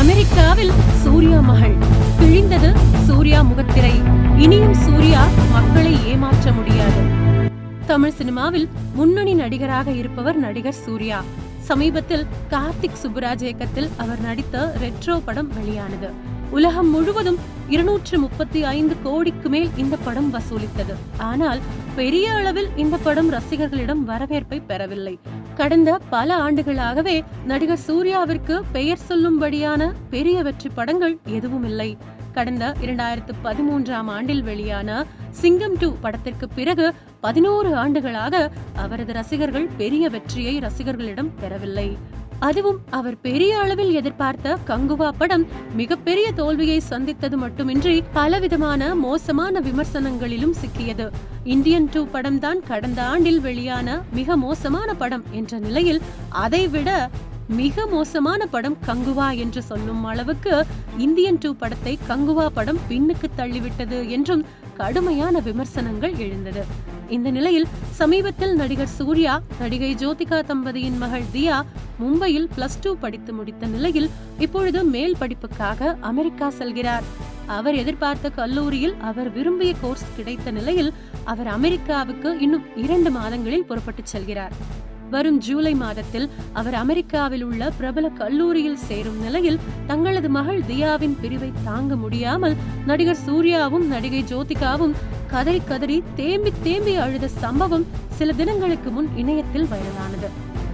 அமெரிக்காவில் சூர்யா மகள். கிழிந்தது சூர்யா முகத்திரை. இனியும் சூர்யா மக்களை ஏமாற்ற முடியாது. தமிழ் சினிமாவில் முன்னணி நடிகராக இருப்பவர் நடிகர் சூர்யா. சமீபத்தில் கார்த்திக் சுப்புராஜ் இயக்கத்தில் அவர் நடித்த ரெட்ரோ படம் வெளியானது. உலகம் முழுவதும் இருநூற்று முப்பத்தி ஐந்து கோடிக்கு மேல் இந்த படம் வசூலித்தது. ஆனால் பெரிய அளவில் இந்த படம் ரசிகர்களிடம் வரவேற்பை பெறவில்லை. கடந்த பல ஆண்டுகளாகவே நடிகர் சூர்யாவிற்கு பெயர் சொல்லும்படியான பெரிய வெற்றி படங்கள் எதுவும் இல்லை கடந்த இரண்டாயிரத்து பதிமூன்றாம் ஆண்டில் வெளியான சிங்கம் டூ படத்திற்கு பிறகு பதினோரு ஆண்டுகளாக அவரது ரசிகர்கள் பெரிய வெற்றியை ரசிகர்களிடம் பெறவில்லை. அதுவும் அவர் பெரிய அளவில் எதிர்பார்த்த கங்குவா படம் மிகப்பெரிய தோல்வியை சந்தித்தது மட்டுமின்றி பலவிதமான மோசமான விமர்சனங்களிலும் சிக்கியது. இந்தியன் டூ படம் தான் கடந்த ஆண்டில் வெளியான மிக மோசமான படம் என்ற நிலையில் அதைவிட மிக மோசமான படம் கங்குவா என்று சொல்லும் அளவுக்கு இந்தியன் டூ படத்தை கங்குவா படம் பின்னுக்கு தள்ளிவிட்டது என்றும் கடுமையான விமர்சனங்கள் எழுந்தது. இந்த நிலையில் சமீபத்தில் நடிகர் சூர்யா நடிகை ஜோதிகா தம்பதியின் மகள் தியா மும்பையில் பிளஸ் டூ படித்து முடித்த நிலையில் இப்பொழுது மேல் படிப்புக்காக அமெரிக்கா செல்கிறார். அவர் எதிர்பார்த்த கல்லூரியில் அவர் விரும்பிய கோர்ஸ் கிடைத்த நிலையில் அவர் அமெரிக்காவுக்கு இன்னும் இரண்டு மாதங்களில் புறப்பட்டு செல்கிறார். வரும் ஜூலை மாதத்தில் அவர் அமெரிக்காவில் உள்ள பிரபல கல்லூரியில் சேரும் நிலையில் தங்களது மகள் தியாவின் பிரிவை தாங்க முடியாமல் நடிகர் சூர்யாவும் நடிகை ஜோதிகாவும் கதறி கதறி தேம்பி தேம்பி அழுத சம்பவம் சில தினங்களுக்கு முன் இணையத்தில் வைரலானது.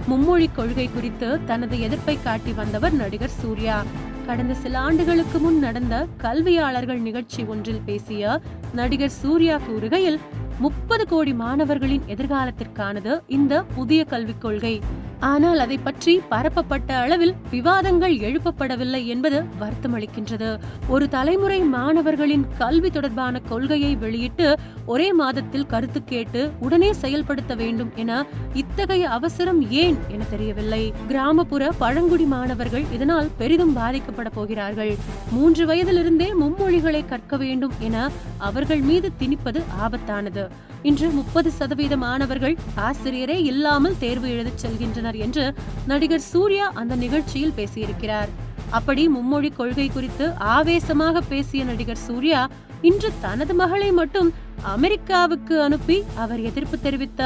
மும்மொழி கொள்கை குறித்து தனது எதிர்ப்பை காட்டி வந்தவர் நடிகர் சூர்யா. கடந்த சில ஆண்டுகளுக்கு முன் நடந்த கல்வியாளர்கள் நிகழ்ச்சி ஒன்றில் பேசிய நடிகர் சூர்யா கூறுகையில் முப்பது கோடி மாணவர்களின் எதிர்காலத்திற்கானது இந்த புதிய கல்விக் கொள்கை. ஆனால் அதை பற்றி பரப்பப்பட்ட அளவில் விவாதங்கள் எழுப்பப்படவில்லை என்பது வருத்தமளிக்கின்றது. ஒரு தலைமுறை மாணவர்களின் கல்வி தொடர்பான கொள்கையை வெளியிட்டு ஒரே மாதத்தில் கருத்து கேட்டு உடனே செயல்படுத்த வேண்டும் என இத்தகைய அவசரம் ஏன் என தெரியவில்லை. கிராமப்புற பழங்குடி மாணவர்கள் இதனால் பெரிதும் பாதிக்கப்பட போகிறார்கள். மூன்று வயதிலிருந்தே மும்மொழிகளை கற்க வேண்டும் என அவர்கள் மீது திணிப்பது ஆபத்தானது. இன்று முப்பது சதவீத மாணவர்கள் ஆசிரியரே இல்லாமல் தேர்வு எழுதச் செல்கின்றனர் என்று நடிகர் சூர்யா அந்த நிகழ்ச்சியில் பேசியிருக்கிறார். அப்படி மும்மொழி கொள்கை குறித்து ஆவேசமாக பேசிய நடிகர் சூர்யா இன்று தனது மகளை மட்டும் அமெரிக்காவுக்கு அனுப்பி அவர் எதிர்ப்பு தெரிவித்த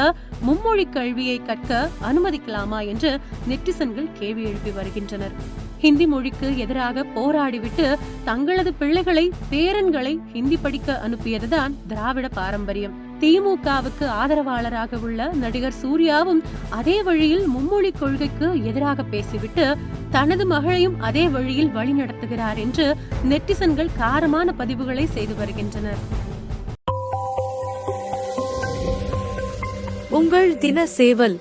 மும்மொழி கல்வியை கற்க அனுமதிக்கலாமா என்று நெட்டிசன்கள் கேள்வி எழுப்பி வருகின்றனர். ஹிந்தி மொழிக்கு எதிராக போராடிவிட்டு தங்களது பிள்ளைகளை பேரன்களை ஹிந்தி படிக்க அனுப்பியதுதான் திராவிட பாரம்பரியம். திமுகவுக்கு ஆதரவாளராக உள்ள நடிகர் சூர்யாவும் அதே வழியில் மும்மொழி கொள்கைக்கு எதிராக பேசிவிட்டு தனது மகளையும் அதே வழியில் வழிநடத்துகிறார் என்று நெட்டிசன்கள் காரமான பதிவுகளை செய்து வருகின்றனர். உங்கள் தின சேவல்